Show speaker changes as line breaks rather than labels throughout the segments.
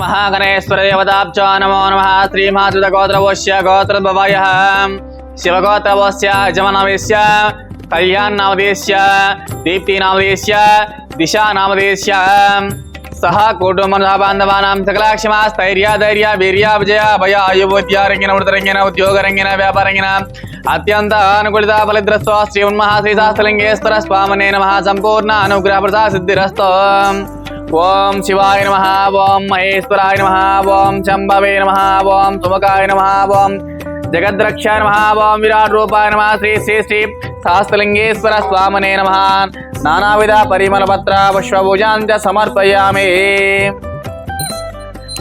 महागणेश्वरदेवताब्च नमो नमः। श्रीमातृतगोत्रवोऽस्य गोत्रद्भवायः। शिवगोत्रवोऽस्य जमनामदेश्य कल्याणनामदेश्य, दीप्तिनामदेश्य, दिशानामदेश्य। सह उद्योगरङ्गिन, व्यापारङ्गिन। अत्यन्त अनुकूलिता श्री श्रीशास्त्रलिङ्गेश्वर स्वामने नमः। सम्पूर्ण अनुग्रहप्रसाद सिद्धिरस्तु। ఓం శివాయ నమ ఓం మహేశ్వరాయ నమ ఓం శంభవే నమ ఓం సుమకాయ నమ ఓం జగద్రక్ష నమ ఓం విరాట్ రూపాయ నమ శ్రీ శ్రీ శ్రీ శాస్త్రలింగేశ్వర స్వామనే నమ. నానావిధ పరిమళ పత్ర పుష్పభూజాంచ సమర్పయామి.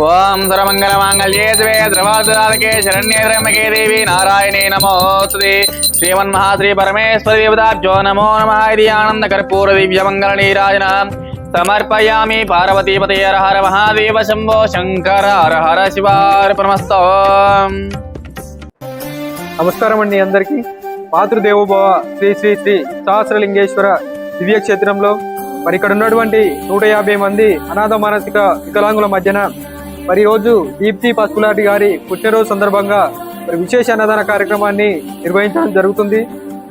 ఓం సర్వమంగళమాంగళ్యే శివే ద్రవాదురాధకే శరణ్యే త్రయంబకే దేవి నారాయణే నమోస్తుతే. శ్రీమన్మహాశ్రీ పరమేశ్వరి దేవతాభ్యో నమో నమ ఇది ఆనంద కర్పూర దివ్య నీరాజన. సమర్పయామి పార్వతీపతే హర మహాదేవ శంభో శంకర హర హర శివార్పణమస్తో.
నమస్కారం అండి అందరికీ. మాతృదేవోభవ శ్రీ శ్రీ శ్రీ సహస్రలింగేశ్వర దివ్య క్షేత్రంలో మరి ఇక్కడ ఉన్నటువంటి నూట యాభై మంది అనాథ మానసిక వికలాంగుల మధ్యన మరి రోజు దీప్తి పసుపులాటి గారి పుట్టినరోజు సందర్భంగా మరి విశేష అన్నదాన కార్యక్రమాన్ని నిర్వహించడం జరుగుతుంది.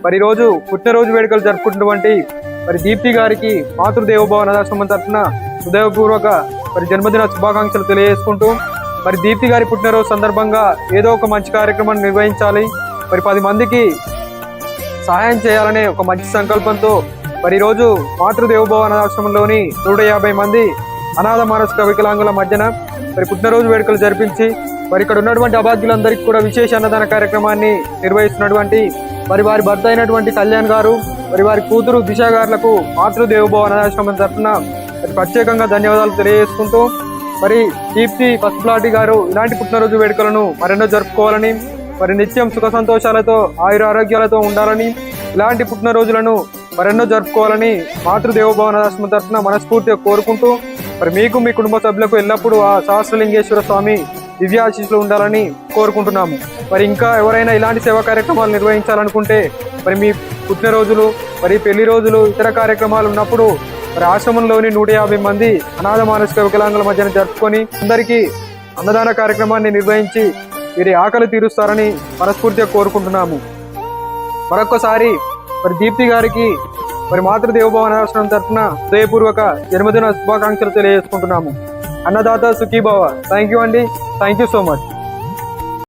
మరి రోజు పుట్టినరోజు వేడుకలు జరుపుకుంటున్నటువంటి మరి దీప్తి గారికి మాతృదేవోభవ అనాథాశ్రమం తరఫున హృదయపూర్వక మరి జన్మదిన శుభాకాంక్షలు తెలియజేసుకుంటూ మరి దీప్తి గారి పుట్టినరోజు సందర్భంగా ఏదో ఒక మంచి కార్యక్రమాన్ని నిర్వహించాలి. మరి పది మందికి సహాయం చేయాలనే ఒక మంచి సంకల్పంతో మరి ఈరోజు మాతృదేవభవ అనాథాశ్రమంలోని నూట యాభై మంది అనాథ మానసిక వికలాంగుల మధ్యన మరి పుట్టినరోజు వేడుకలు జరిపించి మరి ఇక్కడ ఉన్నటువంటి అబాధ్యులందరికీ కూడా విశేష అన్నదాన కార్యక్రమాన్ని నిర్వహిస్తున్నటువంటి మరి వారి భర్త అయినటువంటి కళ్యాణ్ గారు మరి వారి కూతురు దిశ గారులకు మాతృదేవభవ అనాథాశ్రమం తరఫున మరి ప్రత్యేకంగా ధన్యవాదాలు తెలియజేసుకుంటూ మరి దీప్తి పసుపులాటి గారు ఇలాంటి పుట్టినరోజు వేడుకలను మరెన్నో జరుపుకోవాలని మరి నిత్యం సుఖ సంతోషాలతో ఆయుర ఆరోగ్యాలతో ఉండాలని ఇలాంటి పుట్టినరోజులను మరెన్నో జరుపుకోవాలని మాతృదేవభవన ఆశ్రమం తరఫున మనస్ఫూర్తిగా కోరుకుంటూ మరి మీకు మీ కుటుంబ సభ్యులకు ఎల్లప్పుడూ ఆ సహస్రలింగేశ్వర స్వామి దివ్యాశీస్సులు ఉండాలని కోరుకుంటున్నాము. మరి ఇంకా ఎవరైనా ఇలాంటి సేవా కార్యక్రమాలు నిర్వహించాలనుకుంటే మరి మీ పుట్టినరోజులు మరి పెళ్ళి రోజులు ఇతర కార్యక్రమాలు ఉన్నప్పుడు మరి ఆశ్రమంలోని నూట యాభై మంది అనాథ మానసిక వికలాంగుల మధ్యన జరుపుకొని అందరికీ అన్నదాన కార్యక్రమాన్ని నిర్వహించి వీరి ఆకలి తీరుస్తారని మనస్ఫూర్తిగా కోరుకుంటున్నాము. మరొక్కసారి మరి దీప్తి గారికి మరి మాతృదేవభవన ఆశ్రమం తరఫున హృదయపూర్వక జన్మదిన శుభాకాంక్షలు తెలియజేసుకుంటున్నాము. అన్నదాత సుఖీభావ. థ్యాంక్ యూ అండి. Thank you so much